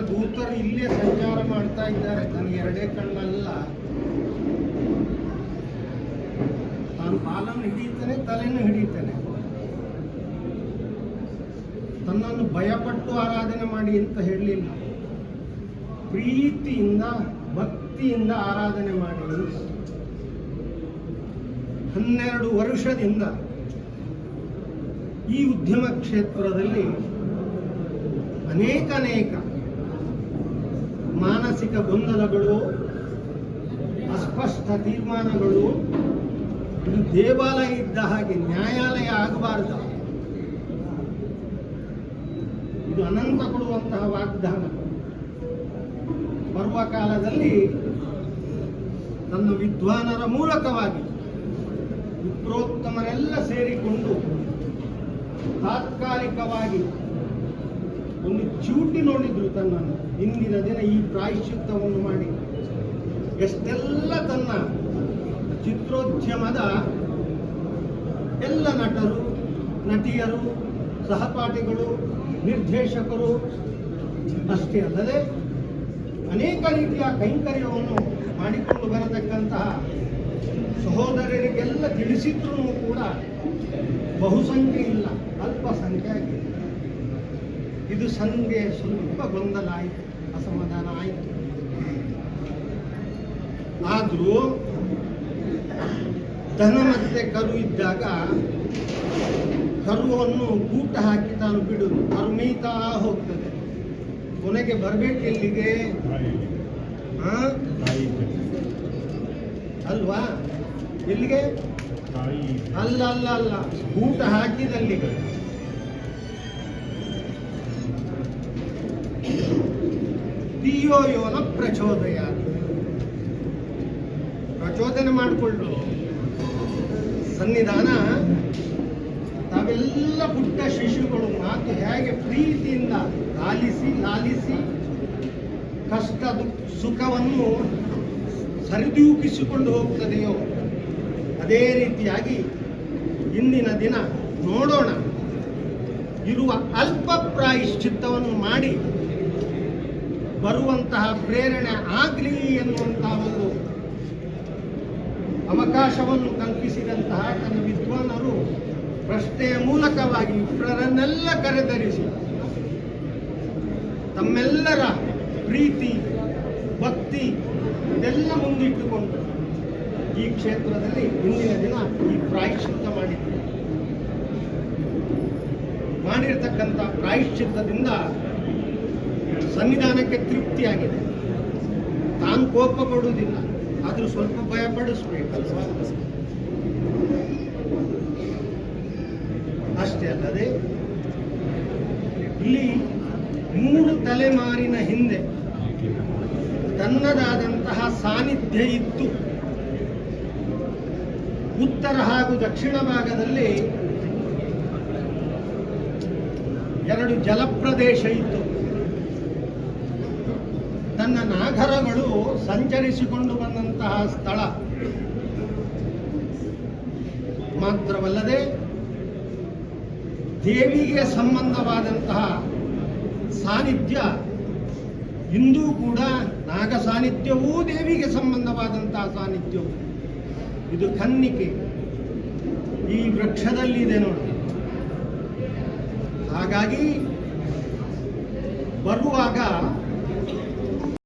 ದೂತರು ಇಲ್ಲೇ ಸಂಚಾರ ಮಾಡ್ತಾ ಇದ್ದಾರೆ. ನನಗೆ ಎರಡೇ ಕಣ್ಣಲ್ಲ. ತಾನು ಪಾಲನ್ನು ಹಿಡಿಯುತ್ತೇನೆ, ತಲೆಯನ್ನು ಹಿಡಿಯುತ್ತೇನೆ. ತನ್ನನ್ನು ಭಯಪಟ್ಟು ಆರಾಧನೆ ಮಾಡಿ ಅಂತ ಹೇಳಲಿಲ್ಲ. ಪ್ರೀತಿಯಿಂದ, ಭಕ್ತಿಯಿಂದ ಆರಾಧನೆ ಮಾಡಿ ಹನ್ನೆರಡು ವರ್ಷದಿಂದ ಈ ಉದ್ಯಮ ಕ್ಷೇತ್ರದಲ್ಲಿ ಅನೇಕ ಅನೇಕ ಮಾನಸಿಕ ಗೊಂದಲಗಳು, ಅಸ್ಪಷ್ಟ ತೀರ್ಮಾನಗಳು, ಇದು ದೇವಾಲಯ ಇದ್ದ ಹಾಗೆ ನ್ಯಾಯಾಲಯ ಆಗಬಾರದು. ಇದು ಅನಂತ ಕೊಡುವಂತಹ ವಾಗ್ದಾನ. ಪರ್ವಕಾಲದಲ್ಲಿ ತನ್ನ ವಿದ್ವಾನರ ಮೂಲಕವಾಗಿ ವಿಪ್ರೋತ್ತಮರೆಲ್ಲ ಸೇರಿಕೊಂಡು ತಾತ್ಕಾಲಿಕವಾಗಿ ಒಂದು ಚೂಟಿ ನೋಡಿದ್ರು ತನ್ನನ್ನು ಇಂದಿನ ದಿನ ಈ ಪ್ರಾಯಶ್ಚಿತ್ತವನ್ನು ಮಾಡಿ. ಎಷ್ಟೆಲ್ಲ ತನ್ನ ಚಿತ್ರೋದ್ಯಮದ ಎಲ್ಲ ನಟರು, ನಟಿಯರು, ಸಹಪಾಠಿಗಳು, ನಿರ್ದೇಶಕರು, ಅಷ್ಟೇ ಅಲ್ಲದೆ ಅನೇಕ ರೀತಿಯ ಕೈಂಕರ್ಯವನ್ನು ಮಾಡಿಕೊಂಡು ಬರತಕ್ಕಂತಹ ಸಹೋದರರಿಗೆಲ್ಲ ತಿಳಿಸಿದ್ರೂ ಕೂಡ ಬಹುಸಂಖ್ಯೆ ಇಲ್ಲ ಅಲ್ಪ ಸಂಖ್ಯೆ ಆಗಿದೆ. ಇದು ಸಂಗೆ ಸ್ವಲ್ಪ ಗೊಂದಲ ಆಯಿತು ಅಸಮಾಧಾನ ಆಯಿತು. ಆದರೂ ದನ ಮತ್ತೆ ಕರು ಇದ್ದಾಗ ಕರುವನ್ನು ಗೂಟ ಹಾಕಿ ತಾನು ಬಿಡುದು. ಕರು ಮೇಯ್ತಾ ಹೋಗ್ತದೆ. ಕೊನೆಗೆ ಬರಬೇಕು ಎಲ್ಲಿಗೆ? ಅಲ್ವಾ? ಎಲ್ಲಿಗೆ? ಅಲ್ಲ ಅಲ್ಲ ಅಲ್ಲ. ಊಟ ಹಾಕಿದಲ್ಲಿಗೆ. ಧಿಯೋ ಯೋನ ಪ್ರಚೋದಯ. ಪ್ರಚೋದನೆ ಮಾಡಿಕೊಂಡು ಸನ್ನಿಧಾನ, ತಾವೆಲ್ಲ ಪುಟ್ಟ ಶಿಶುಗಳು ಮಾತು ಹೇಗೆ ಪ್ರೀತಿಯಿಂದ ಲಾಲಿಸಿ ಲಾಲಿಸಿ ಕಷ್ಟ ಸುಖವನ್ನು ಸರಿದೂಗಿಸಿಕೊಂಡು ಹೋಗ್ತದೆಯೋ? ಅದೇ ರೀತಿಯಾಗಿ ಇಂದಿನ ದಿನ ನೋಡೋಣ. ಇರುವ ಅಲ್ಪ ಪ್ರಾಯಶ್ಚಿತ್ತವನ್ನು ಮಾಡಿ ಬರುವಂತಹ ಪ್ರೇರಣೆ ಆಗಲಿ ಎನ್ನುವಂತಹ ಒಂದು ಅವಕಾಶವನ್ನು ಕಲ್ಪಿಸಿದಂತಹ ತನ್ನ ವಿದ್ವಾನರು ಪ್ರಶ್ನೆಯ ಮೂಲಕವಾಗಿ ಇಬ್ಬರನ್ನೆಲ್ಲ ಕರೆದರಿಸಿ. ತಮ್ಮೆಲ್ಲರ ಪ್ರೀತಿ, ಭಕ್ತಿ ಇದೆಲ್ಲ ಮುಂದಿಟ್ಟುಕೊಂಡು ಈ ಕ್ಷೇತ್ರದಲ್ಲಿ ಮುಂದಿನ ದಿನ ಈ ಪ್ರಾಯಶ್ಚಿತ್ತ ಮಾಡಿದ್ರು. ಮಾಡಿರ್ತಕ್ಕಂಥ ಪ್ರಾಯಶ್ಚಿತ್ತದಿಂದ ಸಂವಿಧಾನಕ್ಕೆ ತೃಪ್ತಿಯಾಗಿದೆ. ತಾನು ಕೋಪ ಪಡುವುದಿಲ್ಲ ಆದರೂ ಸ್ವಲ್ಪ ಭಯ ಪಡಿಸ್ಬೇಕಲ್ವಾ? ಅಷ್ಟೇ ಅಲ್ಲದೆ, ಇಲ್ಲಿ ಮೂರು ತಲೆಮಾರಿನ ಹಿಂದೆ ತನ್ನದಾದಂತಹ ಸಾನ್ನಿಧ್ಯ ಇತ್ತು. ಉತ್ತರ ಹಾಗೂ ದಕ್ಷಿಣ ಭಾಗದಲ್ಲಿ ಎರಡು ಜಲಪ್ರದೇಶ ಇತ್ತು. ತನ್ನ ನಾಗರಗಳು ಸಂಚರಿಸಿಕೊಂಡು ಬಂದಂತಹ ಸ್ಥಳ. ಮಾತ್ರವಲ್ಲದೆ ದೇವಿಗೆ ಸಂಬಂಧವಾದಂತಹ ಸಾನ್ನಿಧ್ಯ, ಇಂದೂ ಕೂಡ ನಾಗ ಸಾನ್ನಿಧ್ಯವೂ ದೇವಿಗೆ ಸಂಬಂಧವಾದಂತಹ ಸಾನ್ನಿಧ್ಯವು. ಇದು ಕನ್ನಿಕೆ. ಈ ವೃಕ್ಷದಲ್ಲಿದೆ ನೋಡಿ. ಹಾಗಾಗಿ ಬರುವ